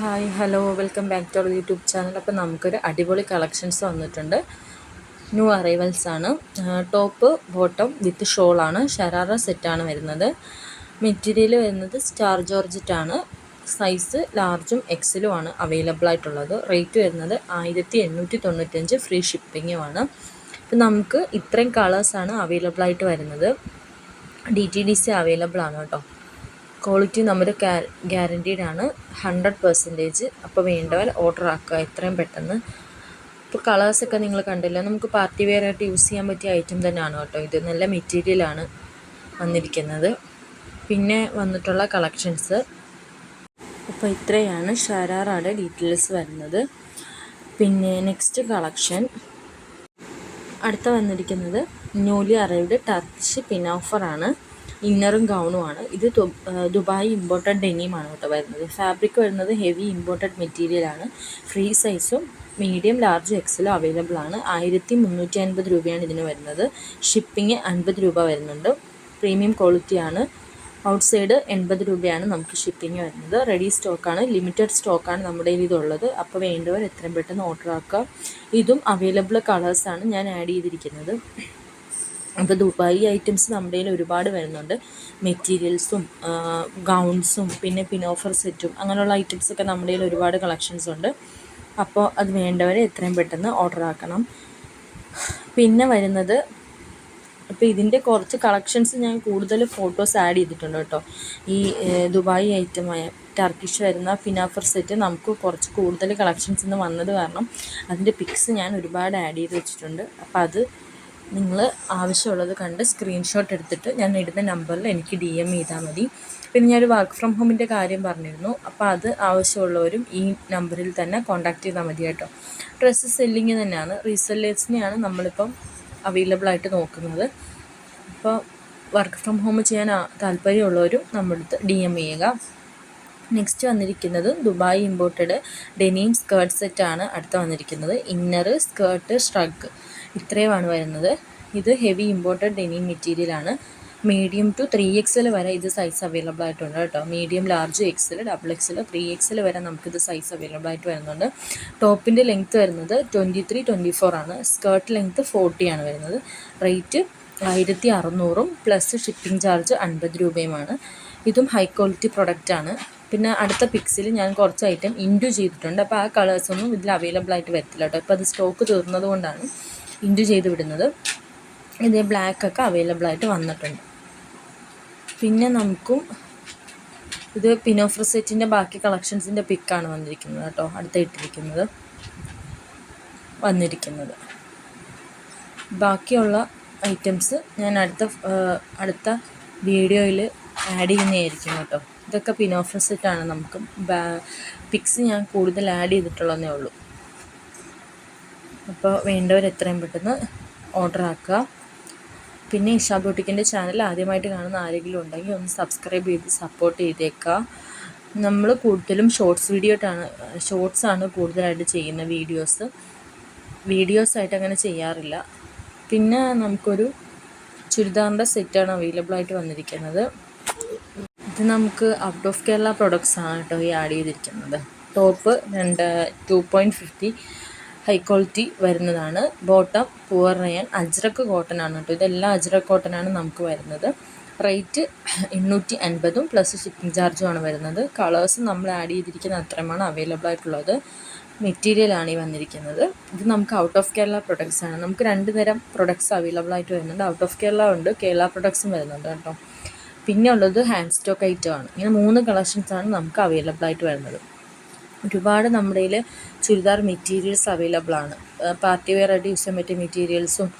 Hi hello welcome back to our YouTube channel. അപ്പോൾ നമുക്കൊരു അടിപൊളി കളക്ഷൻസ് വന്നിട്ടുണ്ട്. ന്യൂ അറൈവൽസ് ആണ്. ടോപ്പ് ബോട്ടം വിത്ത് ഷോളാണ് ഷരാറ സെറ്റാണ് വരുന്നത്. മെറ്റീരിയൽ വരുന്നത് സ്റ്റാർ ജോർജറ്റാണ് സൈസ് ലാർജും എക്സലും ആണ് അവൈലബിൾ ആയിട്ടുള്ളത്. റേറ്റ് വരുന്നത് ആയിരത്തി എണ്ണൂറ്റി തൊണ്ണൂറ്റഞ്ച് ഫ്രീ ഷിപ്പിങ്ങുമാണ് ഇപ്പം നമുക്ക് ഇത്രയും കളേഴ്സാണ് അവൈലബിൾ ആയിട്ട് വരുന്നത്. D T D C available ആണ് കേട്ടോ. ക്വാളിറ്റി നമ്മുടെ ഗ്യാരന്റീഡ് ആണ്. ഹൺഡ്രഡ് പെർസെന്റേജ് അപ്പോൾ വേണ്ടവർ ഓർഡർ ആക്കുക. എത്രയും പെട്ടെന്ന്. ഇപ്പോൾ കളേഴ്സൊക്കെ നിങ്ങൾ കണ്ടില്ല? നമുക്ക് പാർട്ടി വെയർ ആയിട്ട് യൂസ് ചെയ്യാൻ പറ്റിയ ഐറ്റം തന്നെയാണ് കേട്ടോ ഇത്. നല്ല മെറ്റീരിയലാണ് വന്നിരിക്കുന്നത്. പിന്നെ വന്നിട്ടുള്ള കളക്ഷൻസ് അപ്പോൾ ഇത്രയാണ് ഷരാറാടെ ഡീറ്റെയിൽസ് വരുന്നത്. പിന്നെ നെക്സ്റ്റ് കളക്ഷൻ അടുത്ത വന്നിരിക്കുന്നത് ന്യൂലി അറൈവ്ഡ് ടർക്കിഷ് പിനോഫറാണ് ഇന്നറും ഗൗണുമാണ്. ഇത് ദുബായ് ഇമ്പോർട്ടഡ് ഡെനിമാണ് കേട്ടോ വരുന്നത്. ഫാബ്രിക് വരുന്നത് ഹെവി ഇമ്പോർട്ടഡ് മെറ്റീരിയലാണ് ഫ്രീ സൈസും മീഡിയം ലാർജ് എക്സലും അവൈലബിൾ ആണ് ആയിരത്തി മുന്നൂറ്റി അൻപത് രൂപയാണ് ഇതിന് വരുന്നത്. ഷിപ്പിംഗ് അൻപത് രൂപ വരുന്നുണ്ട്. പ്രീമിയം ക്വാളിറ്റിയാണ് ഔട്ട് സൈഡ് എൺപത് രൂപയാണ് നമുക്ക് ഷിപ്പിംഗ് വരുന്നത്. റെഡി സ്റ്റോക്കാണ് ലിമിറ്റഡ് സ്റ്റോക്കാണ് നമ്മുടെ ഇതുള്ളത്. അപ്പോൾ വേണ്ടവർ എത്രയും പെട്ടെന്ന് ഓർഡർ ആക്കുക. ഇതും അവൈലബിൾ കളേഴ്സാണ് ഞാൻ ആഡ് ചെയ്തിരിക്കുന്നത്. അപ്പോൾ ദുബായി ഐറ്റംസ് നമ്മുടെ കയ്യിൽ ഒരുപാട് വരുന്നുണ്ട്. മെറ്റീരിയൽസും ഗൗൺസും പിന്നെ പിനോഫർ സെറ്റും അങ്ങനെയുള്ള ഐറ്റംസൊക്കെ നമ്മുടെ കയ്യിൽ ഒരുപാട് കളക്ഷൻസ് ഉണ്ട്. അപ്പോൾ അത് വേണ്ടവരെ എത്രയും പെട്ടെന്ന് ഓർഡർ ആക്കണം. പിന്നെ വരുന്നത് അപ്പോൾ ഇതിന്റെ കുറച്ച് കളക്ഷൻസ് ഞാൻ കൂടുതൽ ഫോട്ടോസ് ആഡ് ചെയ്തിട്ടുണ്ട് കേട്ടോ. ഈ ദുബായ് ഐറ്റമായ ടർക്കിഷ് വരുന്ന ഫിനാഫർ സെറ്റ് നമുക്ക് കുറച്ച് കൂടുതൽ കളക്ഷൻസ് ഇന്ന് വന്നത് കാരണം അതിന്റെ പിക്സ് ഞാൻ ഒരുപാട് ആഡ് ചെയ്ത് വെച്ചിട്ടുണ്ട്. അപ്പോൾ അത് നിങ്ങൾ ആവശ്യമുള്ളത് കണ്ട് സ്ക്രീൻഷോട്ട് എടുത്തിട്ട് ഞാൻ ഇടുന്ന നമ്പറിൽ എനിക്ക് ഡി എം ചെയ്താൽ മതി. പിന്നെ ഞാനൊരു വർക്ക് ഫ്രം ഹോമിന്റെ കാര്യം പറഞ്ഞിരുന്നു. അപ്പോൾ അത് ആവശ്യമുള്ളവരും ഈ നമ്പറിൽ തന്നെ കോൺടാക്റ്റ് ചെയ്താൽ മതി കേട്ടോ. ഡ്രസ്സ് സെല്ലിങ് തന്നെയാണ്. റീസെല്ലേഴ്സിനെയാണ് നമ്മളിപ്പം അവൈലബിൾ ആയിട്ട് നോക്കുന്നത്. അപ്പോൾ വർക്ക് ഫ്രം ഹോം ചെയ്യാൻ താല്പര്യമുള്ളവരും നമ്മളടുത്ത് ഡി എം ചെയ്യുക. നെക്സ്റ്റ് വന്നിരിക്കുന്നത് ദുബായ് ഇമ്പോർട്ടഡ് ഡെനീം സ്കേർട്ട് സെറ്റാണ് അടുത്ത് വന്നിരിക്കുന്നത്. ഇന്നർ സ്കേർട്ട് സ്ട്രഗ് ഇത്രയുമാണ് വരുന്നത്. ഇത് ഹെവി ഇമ്പോർട്ടഡ് ഡെനിം മെറ്റീരിയലാണ് മീഡിയം ടു ത്രീ എക്സൽ വരെ ഇത് സൈസ് അവൈലബിൾ ആയിട്ടുണ്ട് കേട്ടോ. Medium large XL double XL three XL വരെ നമുക്കിത് സൈസ് അവൈലബിൾ ആയിട്ട് വരുന്നുണ്ട്. ടോപ്പിന്റെ ലെങ്ത്ത് വരുന്നത് ട്വന്റി ത്രീ ട്വന്റി ഫോർ ആണ്. സ്കേർട്ട് ലെങ്ത്ത് ഫോർട്ടി ആണ് വരുന്നത്. റേറ്റ് ആയിരത്തി അറുന്നൂറും പ്ലസ് ഷിപ്പിംഗ് ചാർജ് അൻപത് രൂപയുമാണ്. ഇതും ഹൈ ക്വാളിറ്റി പ്രൊഡക്റ്റ് ആണ്. പിന്നെ അടുത്ത പിക്സിൽ ഞാൻ കുറച്ച് ഐറ്റം ഇൻഡു ചെയ്തിട്ടുണ്ട്. അപ്പോൾ ആ കളേഴ്സൊന്നും ഇതിൽ അവൈലബിൾ ആയിട്ട് വരത്തില്ല കേട്ടോ. ഇപ്പോൾ അത് സ്റ്റോക്ക് തീർന്നത് കൊണ്ടാണ്. ഇന്റു ചെയ്ത് വിടുന്നത്. ഇതേ ബ്ലാക്കൊക്കെ അവൈലബിൾ ആയിട്ട് വന്നിട്ടുണ്ട്. പിന്നെ നമുക്കും ഇത് പിനോഫർ സെറ്റിന്റെ ബാക്കി കളക്ഷൻസിന്റെ പിക്കാണ് വന്നിരിക്കുന്നത് കേട്ടോ. അടുത്ത ഇട്ടിരിക്കുന്നത്. വന്നിരിക്കുന്നത്. ബാക്കിയുള്ള ഐറ്റംസ് ഞാൻ അടുത്ത അടുത്ത വീഡിയോയിൽ ആഡ് ചെയ്യുന്നതായിരിക്കും കേട്ടോ. ഇതൊക്കെ പിനോഫർ സെറ്റാണ് നമുക്ക് പിക്സ് ഞാൻ കൂടുതൽ ആഡ് ചെയ്തിട്ടുള്ളതേ ഉള്ളൂ. അപ്പോൾ വേണ്ടവർ എത്രയും പെട്ടെന്ന് ഓർഡർ ആക്കുക. പിന്നെ ഇഷാ ബ്യൂട്ടിക്കിന്റെ ചാനൽ ആദ്യമായിട്ട് കാണുന്ന ആരെങ്കിലും ഉണ്ടെങ്കിൽ ഒന്ന് സബ്സ്ക്രൈബ് ചെയ്ത് സപ്പോർട്ട് ചെയ്തേക്കുക. നമ്മൾ കൂടുതലും ഷോർട്സ് വീഡിയോ ആണ് ഷോർട്സ് ആണ് കൂടുതലായിട്ട് ചെയ്യുന്ന വീഡിയോസ് വീഡിയോസ് ആയിട്ട് അങ്ങനെ ചെയ്യാറില്ല. പിന്നെ നമുക്കൊരു ചുരിദാറിന്റെ സെറ്റാണ് അവൈലബിൾ ആയിട്ട് വന്നിരിക്കുന്നത്. ഇത് നമുക്ക് ഔട്ട് ഓഫ് കേരള പ്രൊഡക്ട്സ് ആണ് കേട്ടോ ഈ ആഡ് ചെയ്തിരിക്കുന്നത്. ടോപ്പ് രണ്ട് two point fifty high quality വരുന്നതാണ്. Bottom poor rayon Ajrakh cotton ആണ് കേട്ടോ. ഇതെല്ലാം അജ്രക്ക് ആണ് നമുക്ക് വരുന്നത്. റേറ്റ് എണ്ണൂറ്റി അൻപതും പ്ലസ് ഷിപ്പിംഗ് ചാർജും ആണ് വരുന്നത്. കളേഴ്സ് നമ്മൾ ആഡ് ചെയ്തിരിക്കുന്ന അത്രയുമാണ് അവൈലബിൾ ആയിട്ടുള്ളത്. മെറ്റീരിയലാണ് ഈ വന്നിരിക്കുന്നത്. ഇത് നമുക്ക് ഔട്ട് ഓഫ് കേരള പ്രൊഡക്ട്സ് ആണ്. നമുക്ക് രണ്ട് തരം പ്രൊഡക്ട്സ് അവൈലബിൾ ആയിട്ട് വരുന്നുണ്ട്. ഔട്ട് ഓഫ് കേരള ഉണ്ട് കേരള പ്രൊഡക്ട്സും വരുന്നുണ്ട് കേട്ടോ. പിന്നെ ഉള്ളത് ഹാൻഡ് സ്റ്റോക്ക് ഐറ്റം ആണ്. ഇങ്ങനെ മൂന്ന് കളക്ഷൻസ് ആണ് നമുക്ക് അവൈലബിൾ ആയിട്ട് വരുന്നത്. ഒരുപാട് നമ്മുടെ കയ്യിൽ ചുരിദാർ മെറ്റീരിയൽസ് അവൈലബിൾ ആണ്. പാർട്ടി വെയർ ആയിട്ട് യൂസ് ചെയ്യാൻ പറ്റിയ മെറ്റീരിയൽസും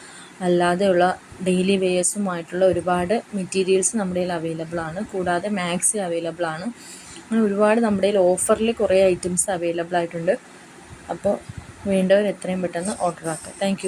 അല്ലാതെയുള്ള ഡെയിലി വെയേഴ്സുമായിട്ടുള്ള ഒരുപാട് മെറ്റീരിയൽസ് നമ്മുടെ കയ്യിൽ അവൈലബിൾ ആണ്. കൂടാതെ മാക്സി അവൈലബിൾ ആണ്. അങ്ങനെ ഒരുപാട് നമ്മുടെ കയ്യിൽ ഓഫറിൽ കുറേ ഐറ്റംസ് അവൈലബിൾ ആയിട്ടുണ്ട്. അപ്പോൾ വേണ്ടവർ എത്രയും പെട്ടെന്ന് ഓർഡർ ആക്കുക. താങ്ക്